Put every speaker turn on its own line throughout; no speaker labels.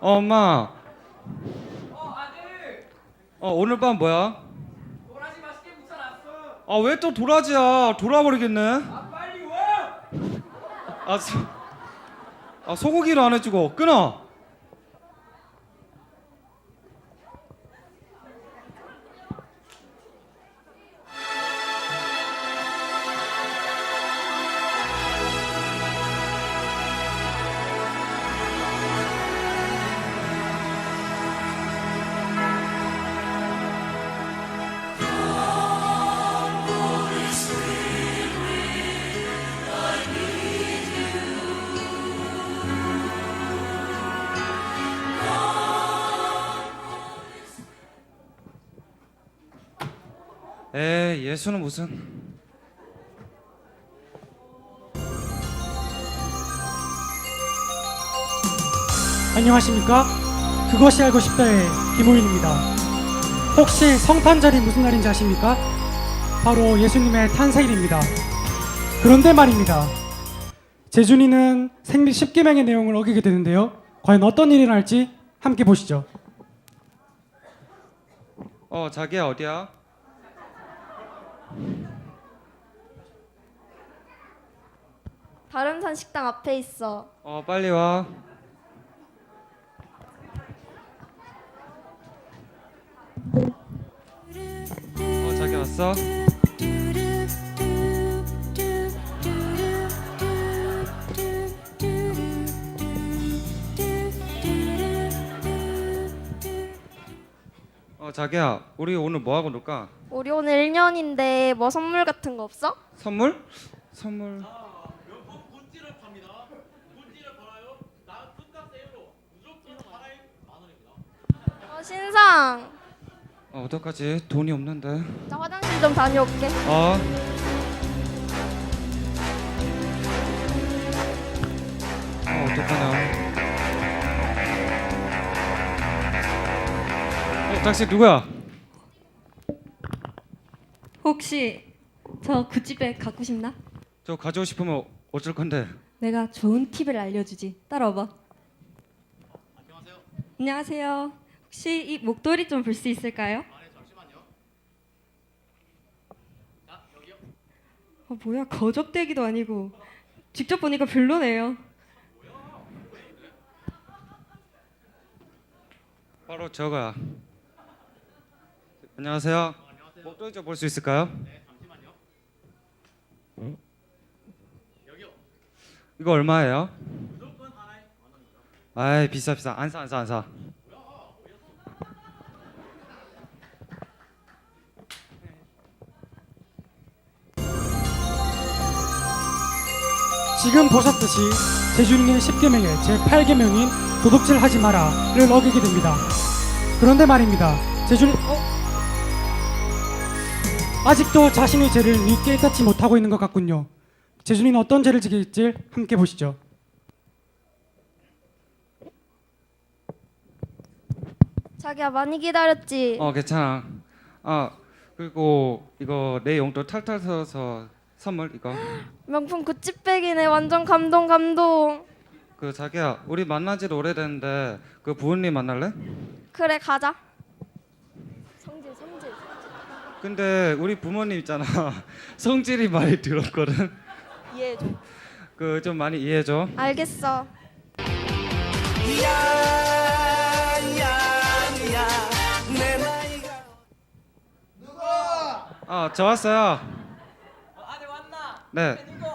어, 엄마.
어 아들
어, 오늘 밤 뭐야?
도라지 맛있게 묻혀놨어
아, 왜 또 도라지야? 돌아버리겠네.
아 빨리 와
아, 소, 아 소고기를 안 해주고 끊어. 에 예수는 무슨?
안녕하십니까? 그것이 알고 싶다의 김호윤입니다. 혹시 성탄절이 무슨 날인지 아십니까? 바로 예수님의 탄생일입니다. 그런데 말입니다. 재준이는 생리 10계명의 내용을 어기게 되는데요. 과연 어떤 일이 날지 함께 보시죠.
어 자기야 어디야?
바른산 식당 앞에 있어.
어 빨리 와. 어 자기 왔어? 어 자기야 우리 오늘 뭐 하고 놀까?
우리 오늘 1년인데 뭐 선물 같은 거 없어?
선물? 선물.
어, 신상.
어 어떡하지? 돈이 없는데.
나 화장실 좀 다녀올게.
어. 어 어떡하냐. 어 당신 누구야?
혹시 저 구찌백 갖고 싶나?
저 가지고 싶으면 어쩔 건데.
내가 좋은 팁을 알려주지. 따라와봐. 안녕하세요. 안녕하세요. 혹시 이 목도리 좀 볼 수 있을까요? 어, 뭐야 거적대기도 아니고 직접 보니까 별로네요.
바로 저거야. 안녕하세요. 목도리 좀 볼 수 있을까요? 네, 잠시만요. 여기요. 이거 얼마예요? 무조건 하나에 만 원입니다. 아이 비싸 비싸 안 사 안 사 안 사.
지금 보셨듯이 재준이는 10계명의 제8계명인 도둑질 하지 마라를 어기게 됩니다. 그런데 말입니다. 재준이 어? 아직도 자신의 죄를 깨닫지 못하고 있는 것 같군요. 재준이는 어떤 죄를 지길지 함께 보시죠.
자기야 많이 기다렸지.
어 괜찮아. 아 그리고 이거 내 용돈 탈탈 털어서 선물 이거.
명품 구찌백이네. 완전 감동 감동.
그 자기야 우리 만난 지도 오래됐는데 그 부모님 만날래?
그래 가자.
근데 우리 부모님 있잖아 성질이 많이 들었거든.
이해해줘.
그 좀 많이 이해해줘.
알겠어.
아 저 왔어요.
어, 아들 왔나?
네.
쟤 누구?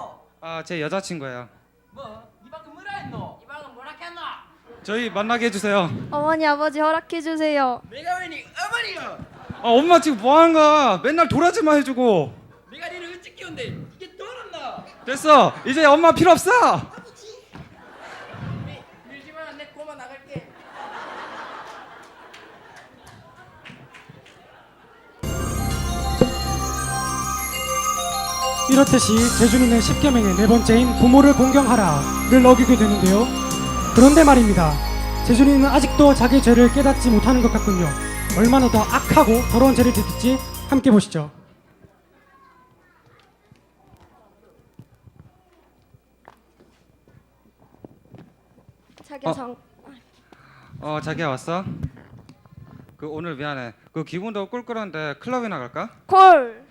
아 제 여자친구예요.
뭐? 이 방금 뭐라 했노? 이 방금 뭐라 했나?
저희 만나게 해주세요.
어머니 아버지 허락해 주세요.
내가 왜니 어머니가
아 엄마 지금 뭐 하는 거야? 맨날 도라지만 해주고.
내가 니를 어찌 키운데 이게 돌았나?
됐어. 이제 엄마 필요 없어.
밀지마 내 고만 나갈게
이렇듯이 재준이는 10계명의 네 번째인 부모를 공경하라를 어기게 되는데요. 그런데 말입니다. 재준이는 아직도 자기 죄를 깨닫지 못하는 것 같군요. 얼마나 더 악하고 더러운 죄를 짓을지 함께 보시죠.
자기야
어.
정.
어 자기야 왔어? 그 오늘 미안해. 그 기분도 꿀꿀한데 클럽이나 갈까?
콜.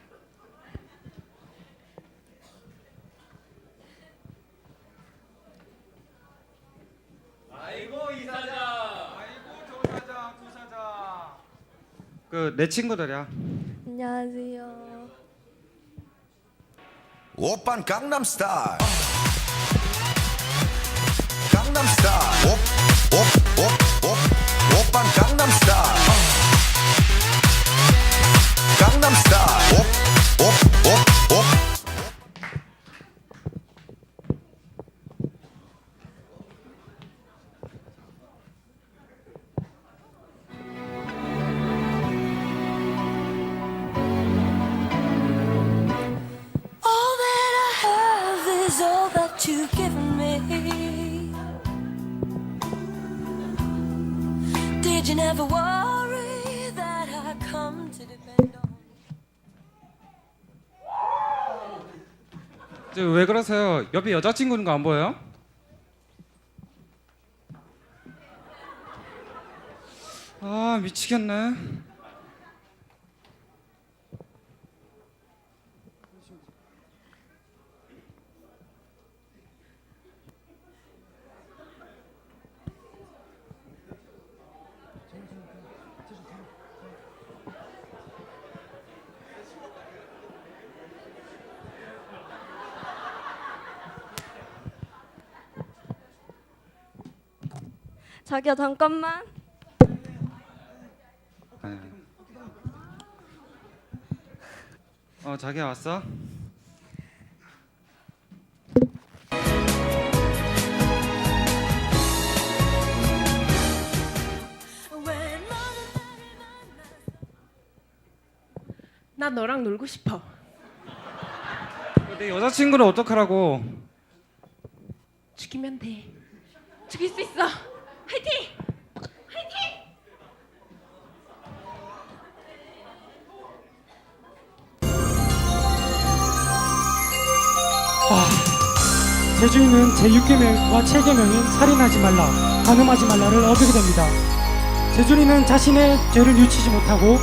그 내 친구들이야.
안녕하세요.
오빤 강남스타일 강남스타일
never worry that I come to depend on?
저왜 그러세요? 옆에 여자친구 있는 거안 보여요? 아 미치겠네.
자기야 잠깐만.
어 자기야 왔어?
나 너랑 놀고 싶어.
내 여자친구는 어떡하라고?
죽이면 돼. 죽일 수 있어. 화이팅!
제주인은 제6계명과 7계명인 살인하지 말라, 간음하지 말라를 어기게 됩니다. 제주인은 자신의 죄를 유치지 못하고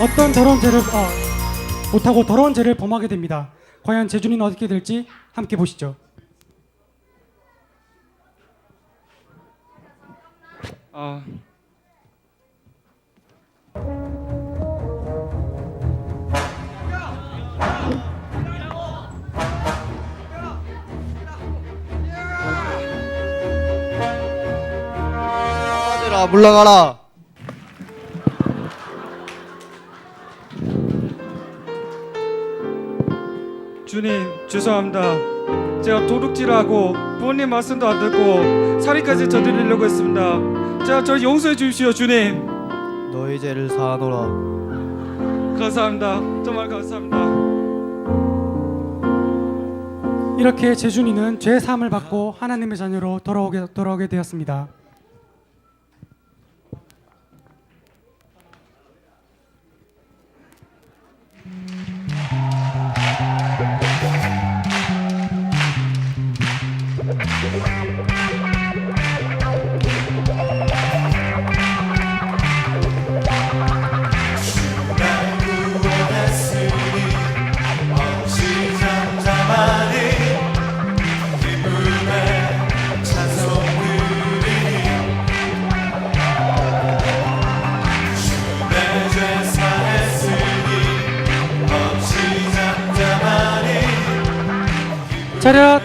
어떤 더러운 죄를 아, 못하고 더러운 죄를 범하게 됩니다. 과연 제주인은 어떻게 될지 함께 보시죠.
어.
아들아 물러가라
주님 죄송합니다. 제가 도둑질하고 부모님 말씀도 안 듣고 살인까지 저지르려고 했습니다. 제가 저 용서해 주십시오 주님.
너희 죄를 사하노라
감사합니다. 정말 감사합니다.
이렇게 제준이는 죄 사함을 받고 하나님의 자녀로 돌아오게 돌아오게 되었습니다. 차렷.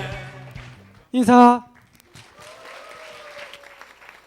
인사